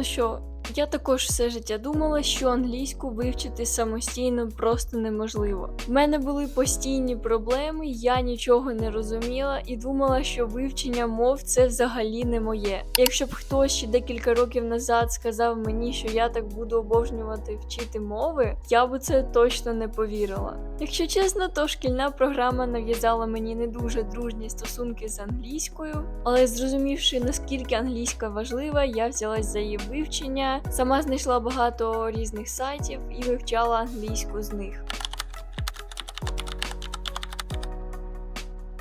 Ну що, я також все життя думала, що англійську вивчити самостійно просто неможливо. В мене були постійні проблеми, я нічого не розуміла і думала, що вивчення мов це взагалі не моє. Якщо б хтось ще декілька років назад сказав мені, що я так буду обожнювати вчити мови, я б це точно не повірила. Якщо чесно, то шкільна програма нав'язала мені не дуже дружні стосунки з англійською, але зрозумівши наскільки англійська важлива, я взялась за її вивчення. Сама знайшла багато різних сайтів і вивчала англійську з них.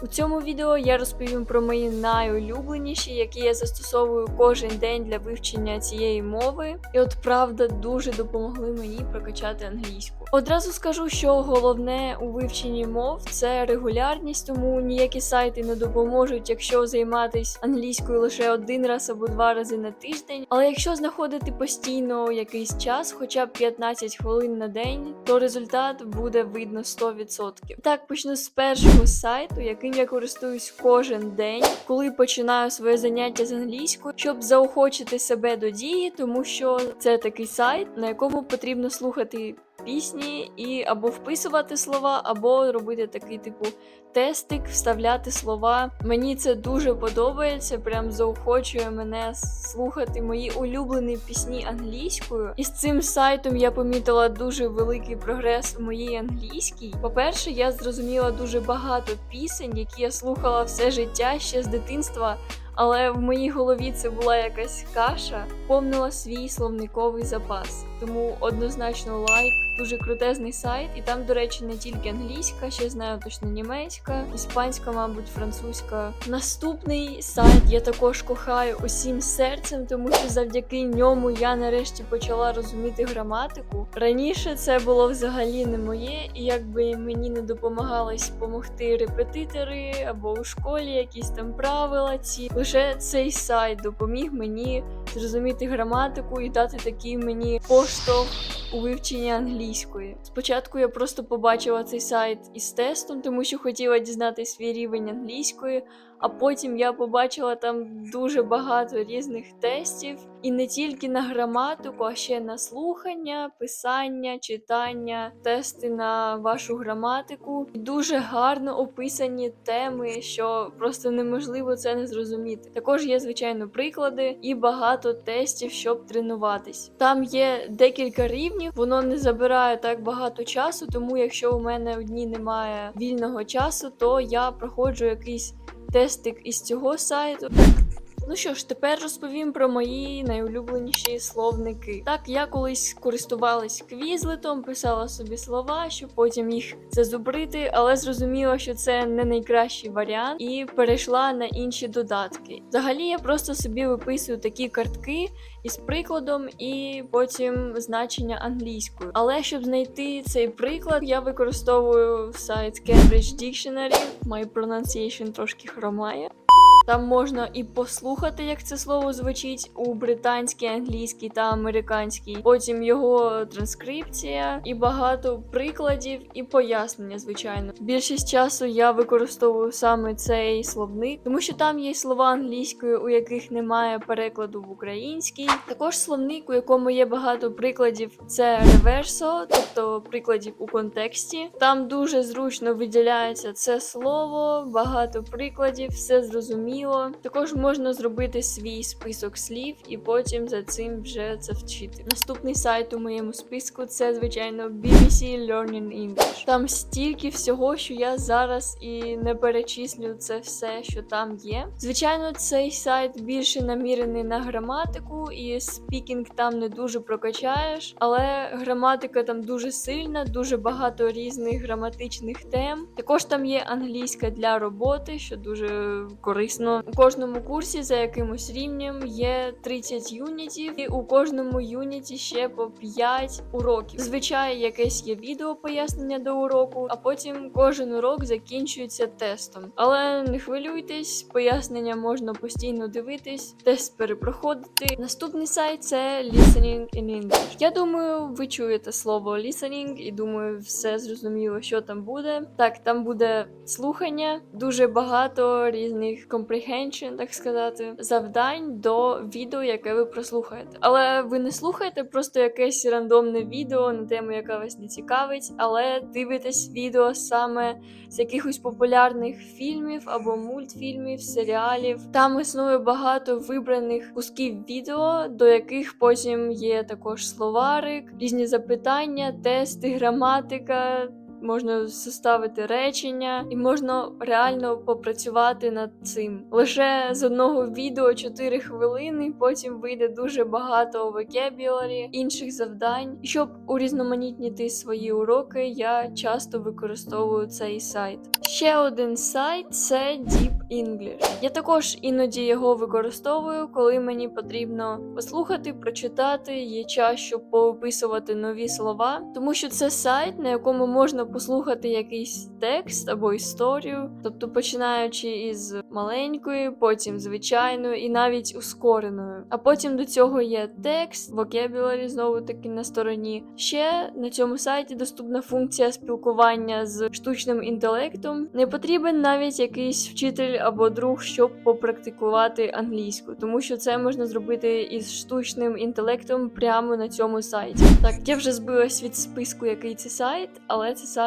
У цьому відео я розповім про мої найулюбленіші, які я застосовую кожен день для вивчення цієї мови, і от правда дуже допомогли мені прокачати англійську. Одразу скажу, що головне у вивченні мов це регулярність, тому ніякі сайти не допоможуть, якщо займатись англійською лише один раз або два рази на тиждень. Але якщо знаходити постійно якийсь час, хоча б 15 хвилин на день, то результат буде видно 100%. Так почну з першого сайту, яким я користуюсь кожен день, коли починаю своє заняття з англійською, щоб заохочити себе до дії, тому що це такий сайт, на якому потрібно слухати пісні і або вписувати слова, або робити такий типу тестик, вставляти слова. Мені це дуже подобається, прям заохочує мене слухати мої улюблені пісні англійською. І з цим сайтом я помітила дуже великий прогрес у моїй англійській. По-перше, я зрозуміла дуже багато пісень, які я слухала все життя ще з дитинства. Але в моїй голові це була якась каша, помнила свій словниковий запас. Тому однозначно лайк, дуже крутезний сайт, і там, до речі, не тільки англійська, ще знаю точно німецька, іспанська, мабуть, французька. Наступний сайт я також кохаю усім серцем, тому що завдяки ньому я нарешті почала розуміти граматику. Раніше це було взагалі не моє, і якби мені не допомагались допомогти репетитори або у школі якісь там правила ці. Лише цей сайт допоміг мені зрозуміти граматику і дати такий мені поштовх у вивченні англійської. Спочатку я просто побачила цей сайт із тестом, тому що хотіла дізнати свій рівень англійської. А потім я побачила там дуже багато різних тестів, і не тільки на граматику, а ще на слухання, писання, читання, тести на вашу граматику. І дуже гарно описані теми, що просто неможливо це не зрозуміти. Також є звичайно приклади і багато тестів, щоб тренуватись. Там є декілька рівнів, воно не забирає так багато часу, тому якщо у мене одні немає вільного часу, то я проходжу якийсь тестик із цього сайту. Ну що ж, тепер розповім про мої найулюбленіші словники. Так, я колись користувалась квізлетом, писала собі слова, щоб потім їх зазубрити, але зрозуміла, що це не найкращий варіант, і перейшла на інші додатки. Взагалі, я просто собі виписую такі картки із прикладом і потім значення англійською. Але щоб знайти цей приклад, я використовую сайт Cambridge Dictionary. My pronunciation трошки хромає. Там можна і послухати, як це слово звучить у британській, англійській та американській. Потім його транскрипція і багато прикладів і пояснення, звичайно. Більшість часу я використовую саме цей словник, тому що там є слова англійською, у яких немає перекладу в українській. Також словник, у якому є багато прикладів, це реверсо, тобто прикладів у контексті. Там дуже зручно виділяється це слово, багато прикладів, все зрозуміло. Також можна зробити свій список слів і потім за цим вже це вчити. Наступний сайт у моєму списку це, звичайно, BBC Learning English. Там стільки всього, що я зараз і не перечислю це все, що там є. Звичайно, цей сайт більше намірений на граматику, і спікінг там не дуже прокачаєш, але граматика там дуже сильна, дуже багато різних граматичних тем. Також там є англійська для роботи, що дуже корисно. У кожному курсі за якимось рівнем є 30 юнітів, і у кожному юніті ще по 5 уроків. Зазвичай якесь є відео пояснення до уроку, а потім кожен урок закінчується тестом. Але не хвилюйтесь, пояснення можна постійно дивитись, тест перепроходити. Наступний сайт це Listening in English. Я думаю, ви чуєте слово listening і думаю, все зрозуміло, що там буде. Так, там буде слухання, дуже багато різних компонентів comprehension, так сказати, завдань до відео, яке ви прослухаєте. Але ви не слухаєте просто якесь рандомне відео на тему, яка вас не цікавить, але дивитесь відео саме з якихось популярних фільмів або мультфільмів, серіалів. Там існує багато вибраних кусків відео, до яких потім є також словарик, різні запитання, тести, граматика. Можна составити речення, і можна реально попрацювати над цим. Лише з одного відео 4 хвилини, потім вийде дуже багато vocabulary, інших завдань. І щоб урізноманітнити свої уроки, я часто використовую цей сайт. Ще один сайт це Deep English. Я також іноді його використовую, коли мені потрібно послухати, прочитати. Є час, щоб поописувати нові слова, тому що це сайт, на якому можна послухати якийсь текст або історію, тобто починаючи із маленької, потім звичайною і навіть ускореною. А потім до цього є текст, vocabulary знову таки на стороні. Ще на цьому сайті доступна функція спілкування з штучним інтелектом. Не потрібен навіть якийсь вчитель або друг, щоб попрактикувати англійську, тому що це можна зробити із штучним інтелектом прямо на цьому сайті. Так, я вже збилась від списку, який це сайт, але це сайт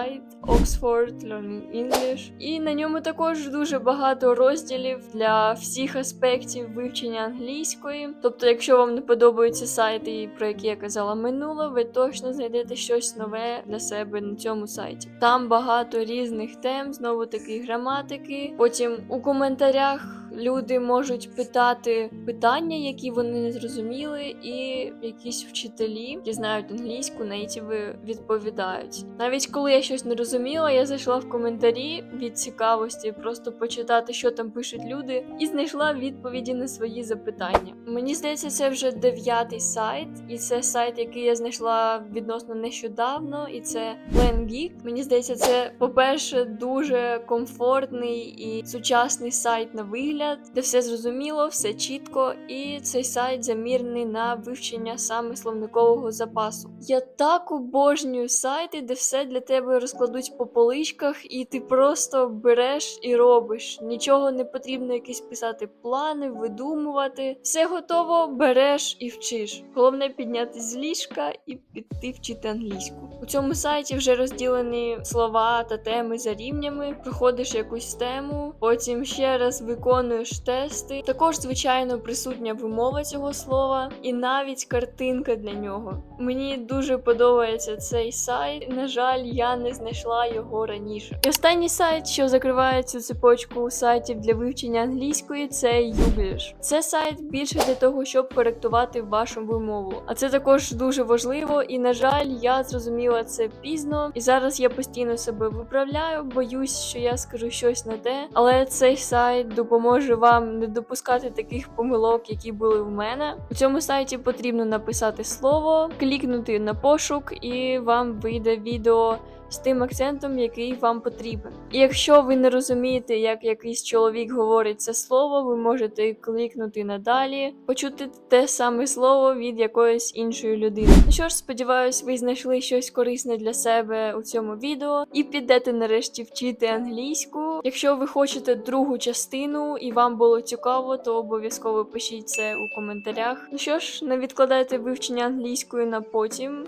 Oxford Learning English. І на ньому також дуже багато розділів для всіх аспектів вивчення англійської. Тобто, якщо вам не подобаються сайти, про які я казала минуло, ви точно знайдете щось нове для себе на цьому сайті. Там багато різних тем, знову таки граматики. Потім у коментарях. Люди можуть питати питання, які вони не зрозуміли, і якісь вчителі, які знають англійську, нейтіви відповідають. Навіть коли я щось не розуміла, я зайшла в коментарі від цікавості, просто почитати, що там пишуть люди, і знайшла відповіді на свої запитання. Мені здається, це вже дев'ятий сайт, і це сайт, який я знайшла відносно нещодавно, і це PlanGeek. Мені здається, це по-перше дуже комфортний і сучасний сайт на вигляд де все зрозуміло, все чітко, і цей сайт замірений на вивчення саме словникового запасу. Я так обожнюю сайти, де все для тебе розкладуть по поличках, і ти просто береш і робиш. Нічого не потрібно якісь писати плани, видумувати. Все готово, береш і вчиш. Головне підняти з ліжка і піти вчити англійську. У цьому сайті вже розділені слова та теми за рівнями. Проходиш якусь тему, потім ще раз виконуєш виконуєш тести. Також, звичайно, присутня вимова цього слова, і навіть картинка для нього. Мені дуже подобається цей сайт. На жаль, я не знайшла його раніше. І останній сайт, що закриває цю цепочку сайтів для вивчення англійської, це Youglish. Це сайт більше для того, щоб коректувати вашу вимову. А це також дуже важливо, і на жаль, я зрозуміла це пізно. І зараз я постійно себе виправляю, боюсь, що я скажу щось не те, але цей сайт допоможе вам не допускати таких помилок, які були в мене. У цьому сайті потрібно написати слово, клікнути на пошук, і вам вийде відео з тим акцентом, який вам потрібен. І якщо ви не розумієте, як якийсь чоловік говорить це слово, ви можете клікнути надалі, почути те саме слово від якоїсь іншої людини. Ну що ж, сподіваюсь, ви знайшли щось корисне для себе у цьому відео і підете нарешті вчити англійську. Якщо ви хочете другу частину і вам було цікаво, то обов'язково пишіть це у коментарях. Ну що ж, не відкладайте вивчення англійської на потім.